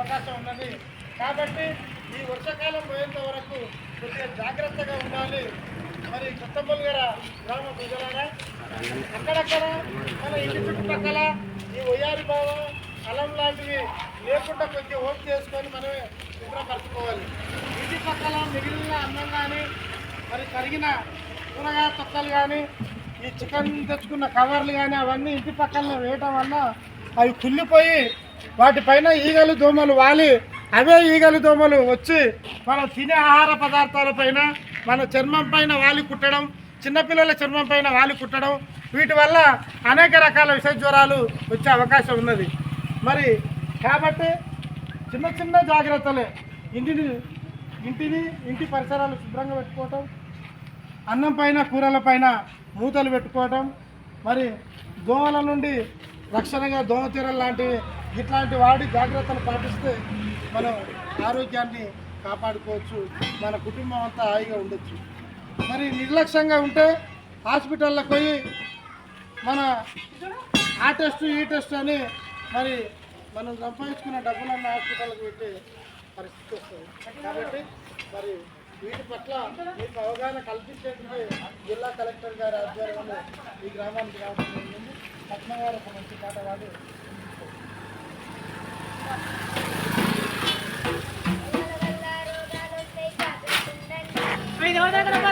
అవకాశం ఉన్నది. కాబట్టి ఈ వర్షాకాలం పోయేంత వరకు కొద్దిగా జాగ్రత్తగా ఉండాలి. మరి కొత్తపల్లి గార గ్రామ ప్రజలారా అక్కడక్కడ మన ఇంటి చుట్టుపక్కల ఈ ఒయ్యారి భావం అలం లాంటివి లేకుండా కొంచెం ఓపు చేసుకొని మనమే శుభ్రపరచుకోవాలి. ఇంటి పక్కల మిగిలిన అన్నం కానీ మరి కరిగిన కూరగాయ తొక్కలు కానీ ఈ చికెన్ తెచ్చుకున్న కవర్లు కానీ అవన్నీ ఇంటి పక్కన వేయటం వల్ల అవి కుళ్ళిపోయి వాటిపైన ఈగలు దోమలు వాలి. అవే ఈగలు దోమలు వచ్చి మన తినే ఆహార పదార్థాల పైన మన చర్మం పైన వాలి కుట్టడం చిన్నపిల్లల చర్మం పైన వాలి కుట్టడం వీటి వల్ల అనేక రకాల విష జ్వరాలు వచ్చే అవకాశం ఉన్నది. మరి కాబట్టి చిన్న చిన్న జాగ్రత్తలే. ఇంటిని ఇంటిని ఇంటి పరిసరాలు శుభ్రంగా పెట్టుకోవటం అన్నం పైన కూరల పైన మూతలు పెట్టుకోవటం మరి దోమల నుండి రక్షణగా దోమతీరలు లాంటివి ఇట్లాంటి వాడి జాగ్రత్తలు పాటిస్తే మనం ఆరోగ్యాన్ని కాపాడుకోవచ్చు మన కుటుంబం అంతా హాయిగా ఉండొచ్చు. మరి నిర్లక్ష్యంగా ఉంటే హాస్పిటల్లోకి పోయి మన ఆ టెస్ట్ ఈ టెస్ట్ అని మరి మనం సంపాదించుకున్న డబ్బులన్న హాస్పిటల్కి పెట్టి పరిస్థితి వస్తుంది. కాబట్టి మరి వీటి పట్ల మీకు అవగాహన కల్పించేందుకు జిల్లా కలెక్టర్ గారి ఆధ్వర్యంలో ఈ గ్రామానికి రావడం జరిగింది. పట్నం ఒక మంచి పాట వాళ్ళు Gracias.